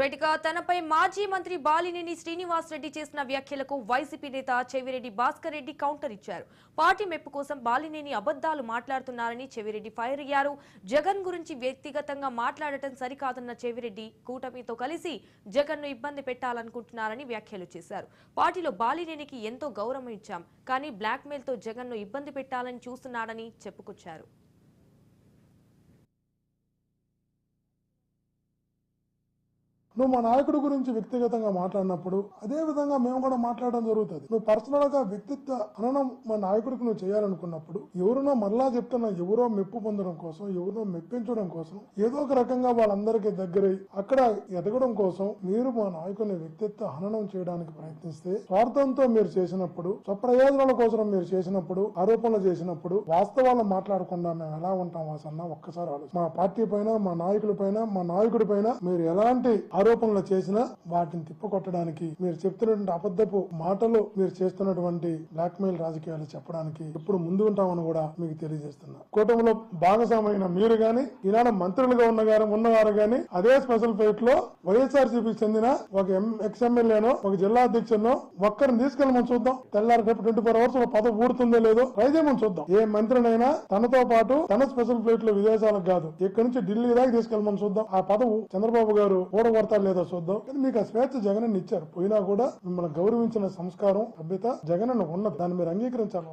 రైట్గా తనపై మాజీ మంత్రి బాలినేని శ్రీనివాస్ రెడ్డి చేసిన వ్యాఖ్యలకు వైసీపీ నేత చెవిరెడ్డి భాస్కర్ రెడ్డి కౌంటర్ ఇచ్చారు. పార్టీ మెప్పు కోసం బాలినేని అబద్దాలు మాట్లాడుతున్నారని చెవిరెడ్డి ఫైర్ అయ్యారు. జగన్ గురించి వ్యక్తిగతంగా మాట్లాడటం సరికాదన్న చెవిరెడ్డి కూటమితో కలిసి జగన్ను ఇబ్బంది పెట్టాలనుకుంటున్నారని వ్యాఖ్యలు చేశారు. పార్టీలో బాలినేనికి ఎంతో గౌరవం ఇచ్చాం. కానీ బ్లాక్మెయిల్తో జగన్ను ఇబ్బంది పెట్టాలని చూస్తున్నాడని చెప్పుకొచ్చారు. నువ్వు మా నాయకుడి గురించి వ్యక్తిగతంగా మాట్లాడినప్పుడు అదే విధంగా మేము కూడా మాట్లాడడం జరుగుతుంది. నువ్వు పర్సనల్గా వ్యక్తిత్వ అననం మా నాయకుడికి నువ్వు చేయాలనుకున్నప్పుడు ఎవరినో మరలా చెప్తున్నా ఎవరో మెప్పు పొందడం కోసం ఎవరినో మెప్పించడం కోసం ఏదో ఒక రకంగా వాళ్ళందరికీ దగ్గరై అక్కడ ఎదగడం కోసం మీరు మా నాయకుని వ్యక్తిత్వ హననం చేయడానికి ప్రయత్నిస్తే స్వార్థంతో మీరు చేసినప్పుడు స్వప్రయోజనాల కోసం మీరు చేసినప్పుడు ఆరోపణలు చేసినప్పుడు వాస్తవాలు మాట్లాడకుండా మేము ఎలా ఉంటాం వాసన్న? ఒక్కసారి ఆలోచన. మా పార్టీ పైన మా నాయకుల పైన మా నాయకుడి పైన మీరు ఎలాంటి ఆరోపణలు చేసినా వాటిని తిప్పకొట్టడానికి మీరు చెప్తున్నటువంటి అబద్ధపు మాటలు మీరు చేస్తున్నటువంటి బ్లాక్ మెయిల్ రాజకీయాలు చెప్పడానికి ఎప్పుడు ముందు ఉంటామని కూడా మీకు తెలియజేస్తున్నా. కూటమిలో భాగస్వామైన మీరు గాని ఈనాడు మంత్రులుగా ఉన్న గారు ఉన్నవారు గాని అదే స్పెషల్ ఫైట్లో వైఎస్ఆర్సీపీకి చెందిన ఒక ఎక్స్ ఎమ్మెల్యేనో ఒక జిల్లా అధ్యక్షునో ఒక్కరిని తీసుకెళ్ళమని చూద్దాం. తెల్లారి రేపు ట్వంటీ ఫోర్ అవర్స్ ఒక పదవి ఊడుతుందో లేదో ట్రై చూద్దాం. ఏ మంత్రినైనా తనతో పాటు తన స్పెషల్ ఫ్లైట్లో విదేశాలకు కాదు ఇక్కడి నుంచి ఢిల్లీ దాకా తీసుకెళ్ళమని చూద్దాం. ఆ పదవు చంద్రబాబు గారు ఓడగొడతారు లేదో చూద్దాం. కానీ మీకు ఆ స్వేచ్ఛ జగన్ ఇచ్చారు. పోయినా కూడా మిమ్మల్ని గౌరవించిన సంస్కారం సభ్యత జగన్ ఉన్నది. దాన్ని మీరు అంగీకరించాలి